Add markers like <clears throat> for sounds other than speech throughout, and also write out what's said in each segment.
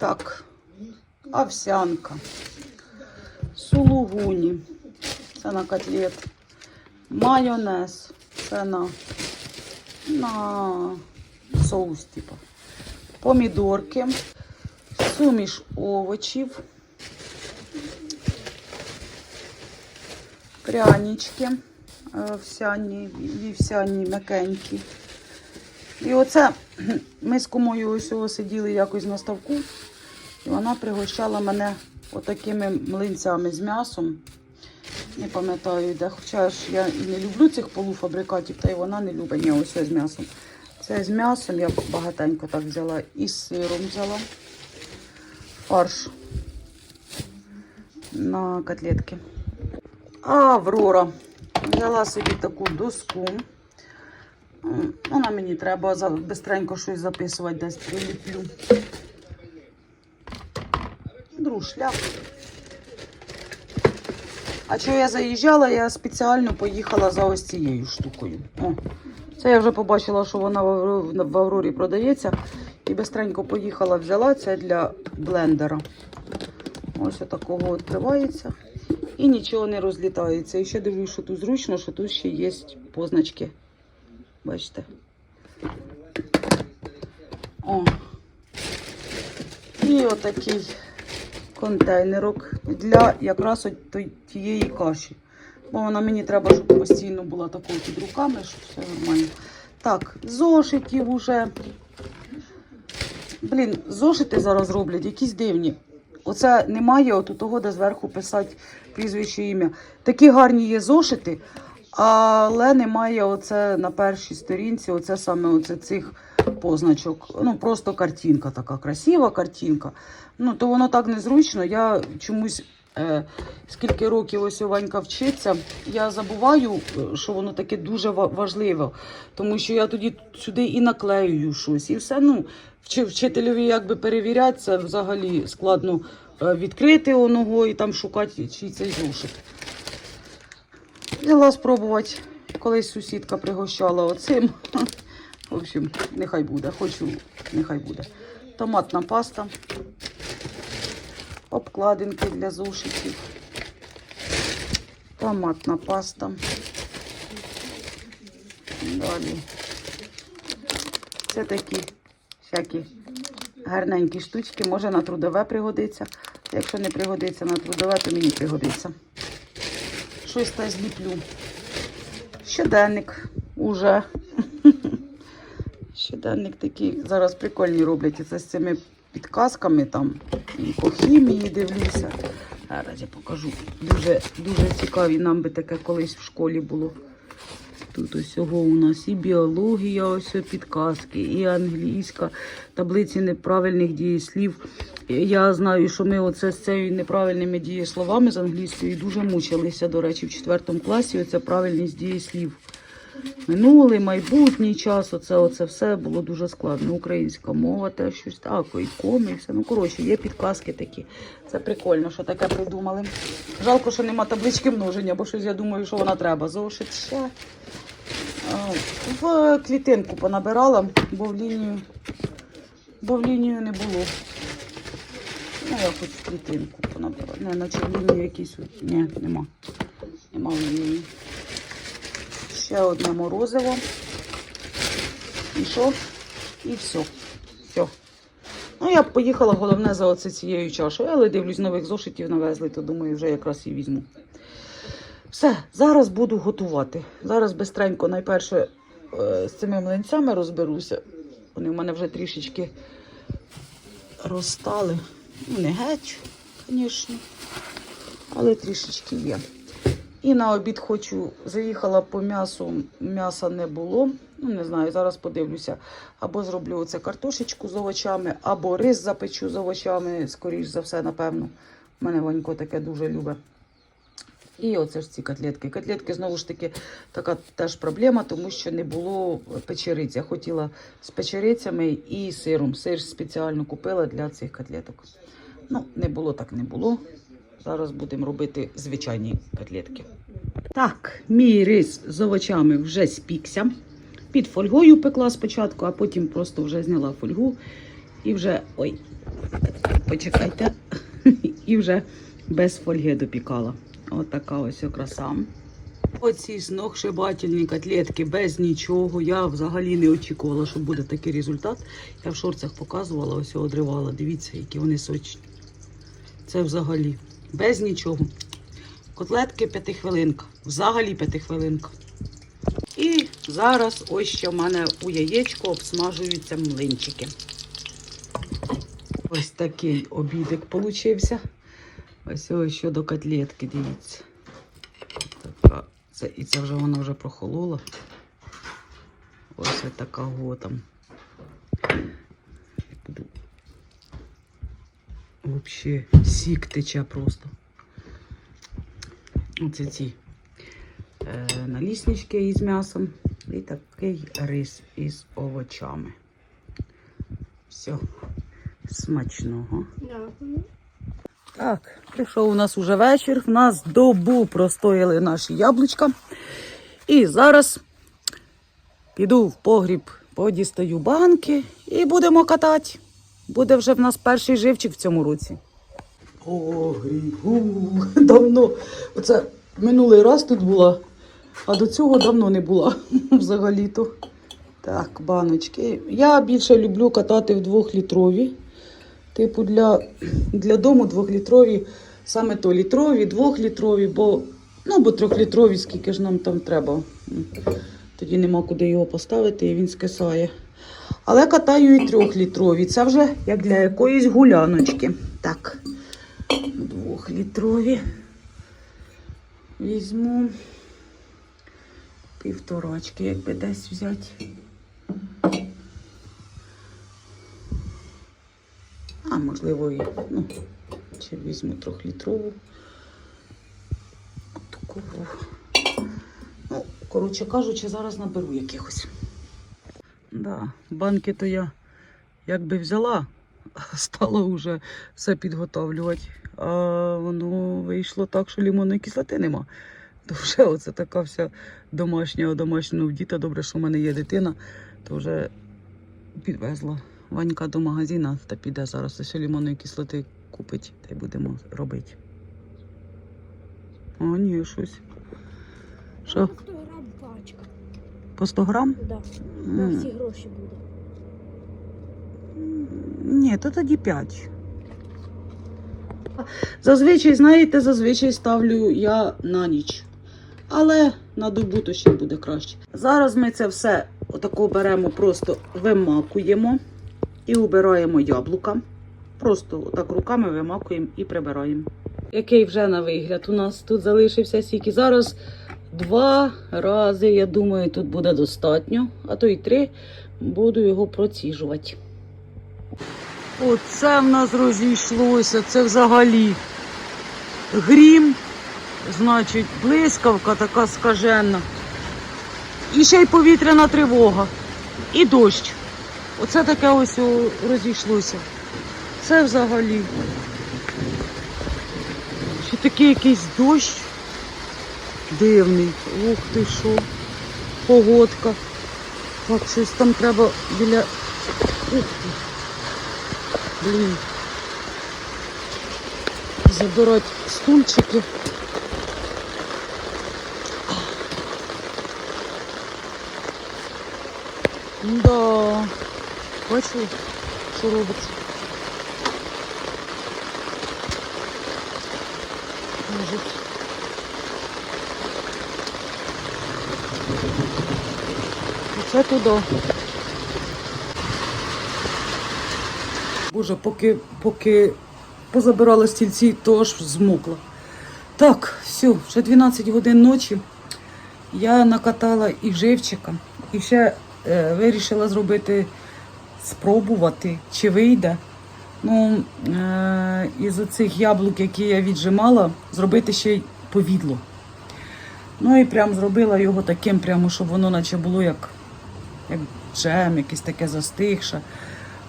Так, овсянка, сулугуні, це на котлет, майонез, це на, на соус, типу, помідорки, суміш овочів, прянички е, овсяні, вівсяні, м'якенькі. І оце ми з кумою ось сиділи якось на ставку, і вона пригощала мене отакими млинцями з м'ясом. Не пам'ятаю, де. Хоча ж я і не люблю цих полуфабрикатів, та й вона не любить. Ні, ось з м'ясом. Це з м'ясом я багатенько так взяла. І з сиром взяла. Фарш на котлетки. Аврора. Взяла собі таку доску. Вона мені треба бистренько щось записувати, десь приліплю. Друг шляп. А чого я заїжджала, я спеціально поїхала за ось цією штукою. О, це я вже побачила, що вона в в Аврорі продається. І бистренько поїхала, взяла це для блендера. Ось такого відкривається. І нічого не розлітається. І ще дивлюсь, що тут зручно, що тут ще є позначки. Бачите? О. І отакий контейнерок для якраз тієї каші. Бо вона мені треба, щоб постійно була такою під руками, щоб все нормально. Так, зошитів уже. Блін, зошити зараз роблять якісь дивні. Оце немає от у того, де зверху писати прізвище ім'я. Такі гарні є зошити, але немає оце на першій сторінці, оце саме оце цих позначок. Ну, просто картинка така, красива картинка. Ну, то воно так незручно. Я чомусь, е, скільки років ось Ванька вчиться, я забуваю, е, що воно таке дуже важливе. Тому що я тоді сюди і наклеюю щось, і все. Ну, вчи- вчителеві якби перевіряти, це взагалі складно е, відкрити оного і там шукати, чи цей зошит. Взяла спробувати. Колись сусідка пригощала оцим. В общем, нехай буде. Хочу, нехай буде. Томатна паста. Обкладинки для зошитів. Томатна паста. Далі. Це такі всякі гарненькі штучки. Може на трудове пригодиться. Якщо не пригодиться на трудове, то мені пригодиться. Щось та зліплю. Щоденник уже. <laughs> Щоденник такий. Зараз прикольні роблять. І Це з цими підказками там. І по хімії дивлюся. Зараз я покажу. Дуже, дуже цікаві. Нам би таке колись в школі було. Тут усього у нас і біологія, ось підказки, і англійська, таблиці неправильних дієслів. Я знаю, що ми оце з цими неправильними дієсловами з англійської дуже мучилися, до речі, в четвертому класі. Оце правильність дієслів. Минулий, майбутній час, оце, оце все було дуже складно. Українська мова, теж щось так, і коми, і все. Ну, коротше, є підказки такі. Це прикольно, що таке придумали. Жалко, що нема таблички множення, бо щось я думаю, що вона треба. Зошит ще. В клітинку понабирала, бо в лінію, бо в лінію не було. Ну, я хоч в клітинку понабирала. Не, наче в лінію якісь. Ні, нема. Нема в лінії. Ще одне морозиво. Що? І все. Все. Ну, я б поїхала головне за оце цією чашою, але дивлюсь, нових зошитів навезли, то думаю, вже якраз і візьму. Все, зараз буду готувати. Зараз бистренько найперше е, з цими млинцями розберуся. Вони в мене вже трішечки розстали. Ну, не геть, звісно, але трішечки є. І на обід хочу, заїхала по м'ясу, м'яса не було. Ну, не знаю, зараз подивлюся. Або зроблю оце картошечку з овочами, або рис запечу з овочами, скоріш за все, напевно. Мене Ванько таке дуже любить. І оце ж ці котлетки. Котлетки, знову ж таки, така теж проблема, тому що не було печериць. Я хотіла з печерицями і сиром. Сир спеціально купила для цих котлеток. Ну, не було так не було. Зараз будемо робити звичайні котлетки. Так, мій рис з овочами вже спікся. Під фольгою пекла спочатку, а потім просто вже зняла фольгу і вже ой, почекайте. І вже без фольги допікала. От така ось краса. Оці сногсшибательні котлетки без нічого. Я взагалі не очікувала, що буде такий результат. Я в шорцах показувала, ось одривала. Дивіться, які вони сочні. Це взагалі без нічого. Котлетки п'ятихвилинка. Взагалі п'ятихвилинка. І зараз ось ще в мене у яєчко обсмажуються млинчики. Ось такий обідик получився. Ось ось щодо котлетки, дивіться. Така. Це, і це вже вона вже прохолола. Ось така го там. Взагалі сік тече просто. Оце ці е, наліснички із м'ясом і такий рис із овочами. Все, смачного. Дякую. Так, прийшов у нас уже вечір. В нас добу простояли наші яблучка. І зараз піду в погріб, подістаю банки і будемо катати. Буде вже в нас перший живчик в цьому році. Погріб. у, Давно. Оце минулий раз тут була, а до цього давно не була <laughs> взагалі-то. Так, баночки. Я більше люблю катати в двохлітрові. Типу, для, для дому двохлітрові, саме то літрові, двохлітрові, бо, ну, бо трьохлітрові, скільки ж нам там треба. Тоді нема куди його поставити і він скисає. Але катаю і трьохлітрові. Це вже як для якоїсь гуляночки. Так, двохлітрові. Візьму півторачки, якби десь взяти. А, можливо, і, ну, чи візьму трьохлітрову. Таку. Ну, коротше кажучи, зараз наберу якихось. Да, банки то я якби взяла, а <laughs> стала вже все підготовлювати. А воно вийшло так, що лимонної кислоти нема. То вже оце така вся домашня, домашня. Ну, в діта добре, що в мене є дитина, то вже підвезла Ванька до магазина та піде зараз ось лимонної кислоти купить та й будемо робити. О, ні, щось. Що, 100 грам пачка. По 100 грам? Да. На всі гроші буде. Ні, то тоді 5. Зазвичай, знаєте, зазвичай ставлю я на ніч. Але на добу то ще буде краще. Зараз ми це все отако беремо, просто вимакуємо і убираємо яблука. Просто отак руками вимакуємо і прибираємо. Який вже на вигляд у нас тут залишився сік. Зараз два рази, я думаю, тут буде достатньо, а то й три буду його проціжувати. Оце в нас розійшлося, це взагалі грім, значить, блискавка така скажена. І ще й повітряна тривога. І дощ. Оце таке ось розійшлося. Це взагалі. Ще такий якийсь дощ дивний. Ух ти що. Погодка. Так, щось там треба біля. Ух ти. Блін. Забирати стульчики. Да. Бачили, що робиться? Оце туди. Боже, поки, поки позабирала стільці, то аж змокла. Так, все, вже 12 годин ночі. Я накатала і живчика, і ще е, вирішила зробити, спробувати, чи вийде. Ну, е, із оцих яблук, які я віджимала, зробити ще й повідло. Ну і прям зробила його таким, прямо, щоб воно наче було як, як джем, якесь таке застигше.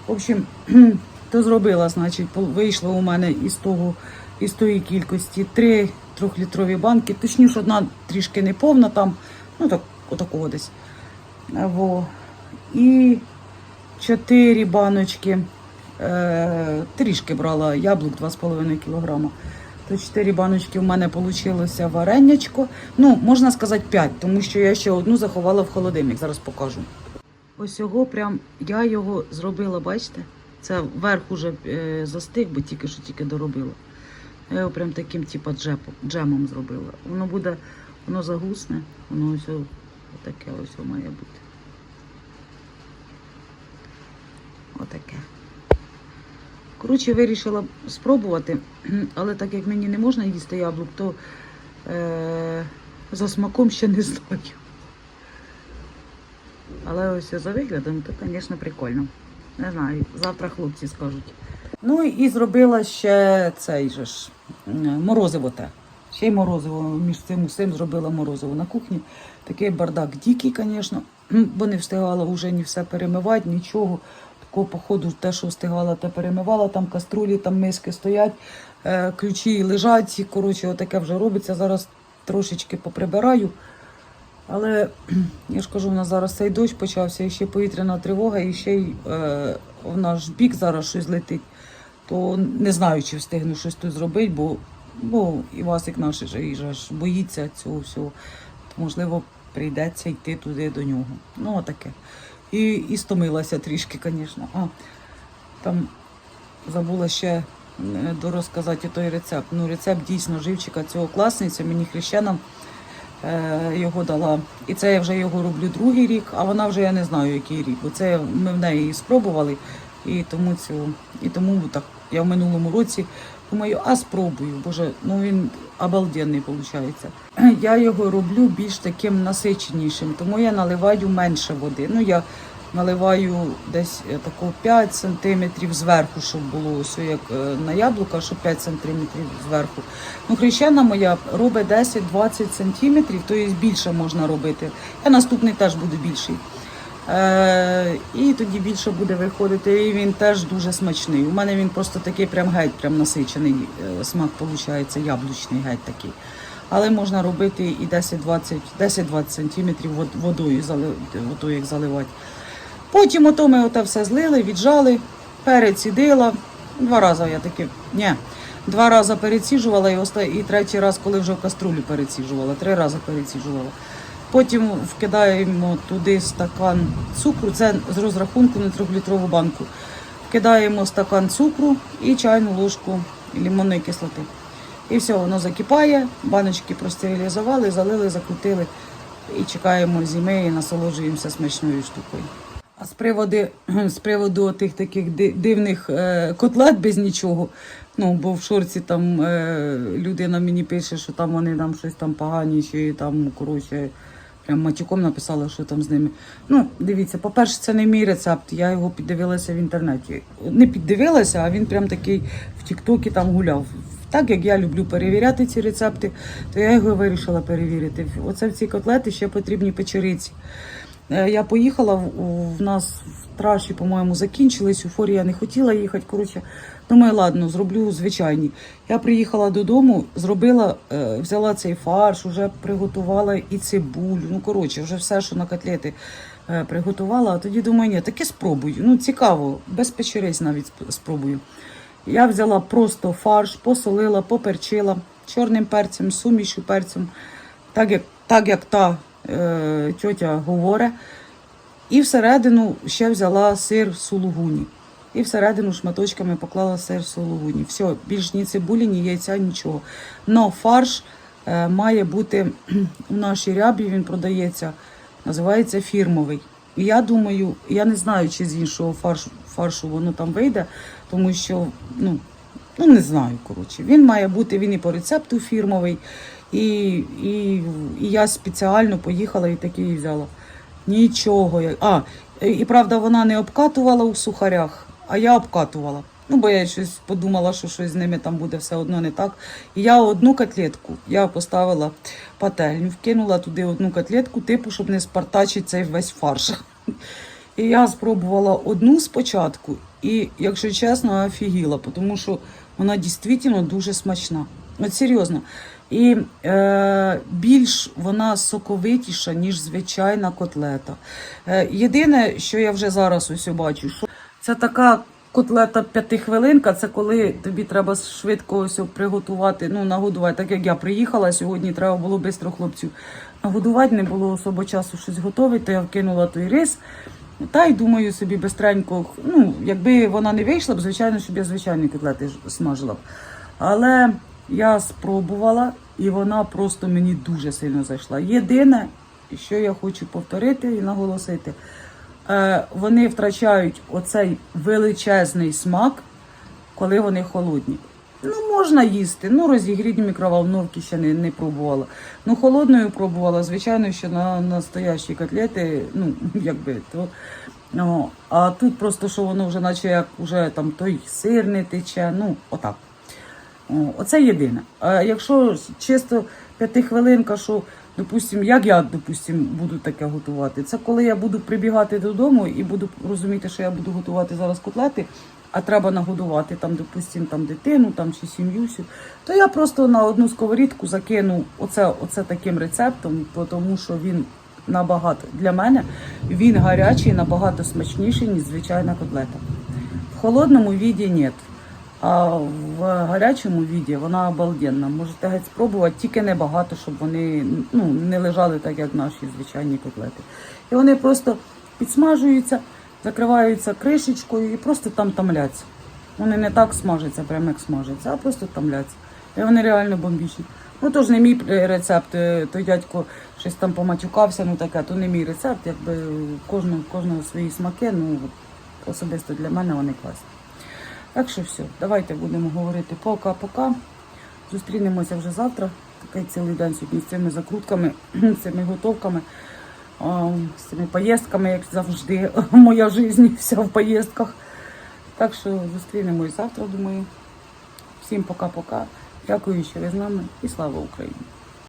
В общем, <clears throat> то зробила, значить, вийшло у мене із того, із тої кількості три трьохлітрові банки, точніше, одна трішки не повна там, ну так, отакого десь. Во. І чотири баночки е, трішки брала яблук 2,5 кг. То 4 баночки в мене вийшло варенячко. Ну, можна сказати 5, тому що я ще одну заховала в холодильник. Зараз покажу. Ось його прям я його зробила, бачите? Це верх уже е, застиг, бо тільки що тільки доробила. Я його прям таким, типа, джепом, джемом зробила. Воно буде, воно загусне, воно ось отаке ось має бути. Отаке. Коротше, вирішила спробувати, <clears throat> але так як мені не можна їсти яблук, то е, за смаком ще не знаю. Але ось за виглядом, то, звісно, прикольно. Не знаю, завтра хлопці скажуть. Ну і зробила ще цей же ж морозиво те. Ще й морозиво між цим усім зробила морозиво на кухні. Такий бардак дикий, звісно, бо не встигала вже ні все перемивати, нічого. Такого, походу, те, що встигала, те перемивала, там каструлі, там миски стоять, е, ключі лежать. Коротше, отаке вже робиться. Зараз трошечки поприбираю. Але я ж кажу, у нас зараз цей дощ почався, і ще повітряна тривога, і ще й е, в наш бік зараз щось летить. То не знаю, чи встигну щось тут зробити, бо, бо і Васик наш і ж боїться цього всього. То, можливо, прийдеться йти туди до нього. Ну, отаке. І, і стомилася трішки, звісно. А, там забула ще е, дорозказати той рецепт. Ну, рецепт дійсно живчика цього класниця, мені хрещена його дала. І це я вже його роблю другий рік, а вона вже я не знаю, який рік. Бо це ми в неї спробували. І тому цю, і тому так я в минулому році думаю, а спробую. Боже, ну він обалденний виходить. <clears throat> Я його роблю більш таким насиченішим, тому я наливаю менше води. Ну я наливаю десь е, тако 5 сантиметрів зверху, щоб було ось як е, на яблука, щоб 5 сантиметрів зверху. Ну, хрещена моя робить 10-20 сантиметрів, то є більше можна робити. Я наступний теж буду більший. Е, і тоді більше буде виходити. І він теж дуже смачний. У мене він просто такий прям геть, прям насичений е, смак виходить, яблучний геть такий. Але можна робити і 10-20 10-20 сантиметрів водою, водою як заливати. Потім ото ми оте все злили, віджали, перецідила. Два рази я таки, ні, два рази переціжувала і, оста... і третій раз, коли вже в каструлю переціжувала, три рази переціжувала. Потім вкидаємо туди стакан цукру, це з розрахунку на трьохлітрову банку. Вкидаємо стакан цукру і чайну ложку лимонної кислоти. І все, воно закипає, баночки простерилізували, залили, закрутили і чекаємо зими і насолоджуємося смачною штукою. А з приводу, з приводу тих таких дивних е, котлет без нічого. Ну, бо в шорці там е, людина мені пише, що там вони там щось там погані, чи там, коротше, прям матюком написала, що там з ними. Ну, дивіться, по-перше, це не мій рецепт. Я його піддивилася в інтернеті. Не піддивилася, а він прям такий в Тіктокі там гуляв. Так як я люблю перевіряти ці рецепти, то я його вирішила перевірити. Оце в ці котлети ще потрібні печериці. Е, Я поїхала, в- нас в траші, по-моєму, закінчились, у форі не хотіла їхати. Коротше, думаю, ладно, зроблю звичайні. Я приїхала додому, зробила, е, взяла цей фарш, вже приготувала і цибулю. Ну, коротше, вже все, що на котлети е, приготувала. А тоді думаю, ні, таке спробую. Ну, цікаво, без печериць навіть спробую. Я взяла просто фарш, посолила, поперчила чорним перцем, сумішю перцем, так як, так як та тьотя говорить. І всередину ще взяла сир в сулугуні. І всередину шматочками поклала сир в сулугуні. Все, більш ні цибулі, ні яйця, нічого. Но фарш е, має бути <clears throat> у нашій рябі, він продається, називається фірмовий. І я думаю, я не знаю, чи з іншого фаршу, фаршу воно там вийде, тому що, ну, ну не знаю, коротше. Він має бути, він і по рецепту фірмовий. І, і, і я спеціально поїхала і такий взяла. Нічого. А, і правда, вона не обкатувала у сухарях, а я обкатувала. Ну, бо я щось подумала, що щось з ними там буде все одно не так. І я одну котлетку я поставила пательню, вкинула туди одну котлетку, типу, щоб не спартачити цей весь фарш. І я спробувала одну спочатку, і, якщо чесно, офігіла, тому що вона дійсно дуже смачна. От серйозно. І е, більш вона соковитіша, ніж звичайна котлета. Е, єдине, що я вже зараз ось бачу, що це така котлета п'ятихвилинка, це коли тобі треба швидко ось приготувати, ну, нагодувати. Так як я приїхала сьогодні, треба було швидко хлопців нагодувати, не було особо часу щось готувати, то я вкинула той рис. Та й думаю собі бистренько, ну, якби вона не вийшла б, звичайно, щоб я звичайні котлети смажила б. Але я спробувала, і вона просто мені дуже сильно зайшла. Єдине, що я хочу повторити і наголосити, е, вони втрачають оцей величезний смак, коли вони холодні. Ну, можна їсти. Ну, розігріті мікроволновки ще не, не пробувала. Ну, холодною пробувала, звичайно, що на настоящі котлети, ну, <laughs> якби то. О, а тут просто, що воно вже наче як уже там той сир не тече, ну, отак. О, оце єдине. А якщо чисто п'ятихвилинка, що, допустим, як я, допустим, буду таке готувати, це коли я буду прибігати додому і буду розуміти, що я буду готувати зараз котлети, а треба нагодувати там, допустим, там дитину там, чи сім'ю, то я просто на одну сковорідку закину оце, оце таким рецептом, тому що він набагато для мене він гарячий, набагато смачніший, ніж звичайна котлета. В холодному віді ні. А в гарячому віді вона обалденна. Можете геть спробувати, тільки небагато, щоб вони ну, не лежали так, як наші звичайні котлети. І вони просто підсмажуються, закриваються кришечкою і просто там тамляться. Вони не так смажаться, прямо як смажаться, а просто тамляться. І вони реально бомбічні. Ну, то ж не мій рецепт, е, той дядько щось там поматюкався, ну таке, то не мій рецепт, якби кожного, кожного свої смаки, ну особисто для мене вони класні. Так що все, давайте будемо говорити пока-пока. Зустрінемося вже завтра. Такий цілий день сьогодні з цими закрутками, <clears throat> з цими готовками, з цими поїздками, як завжди. <laughs> Моя життя вся в поїздках. Так що зустрінемось завтра, думаю. Всім пока-пока. Дякую, що ви з нами і слава Україні!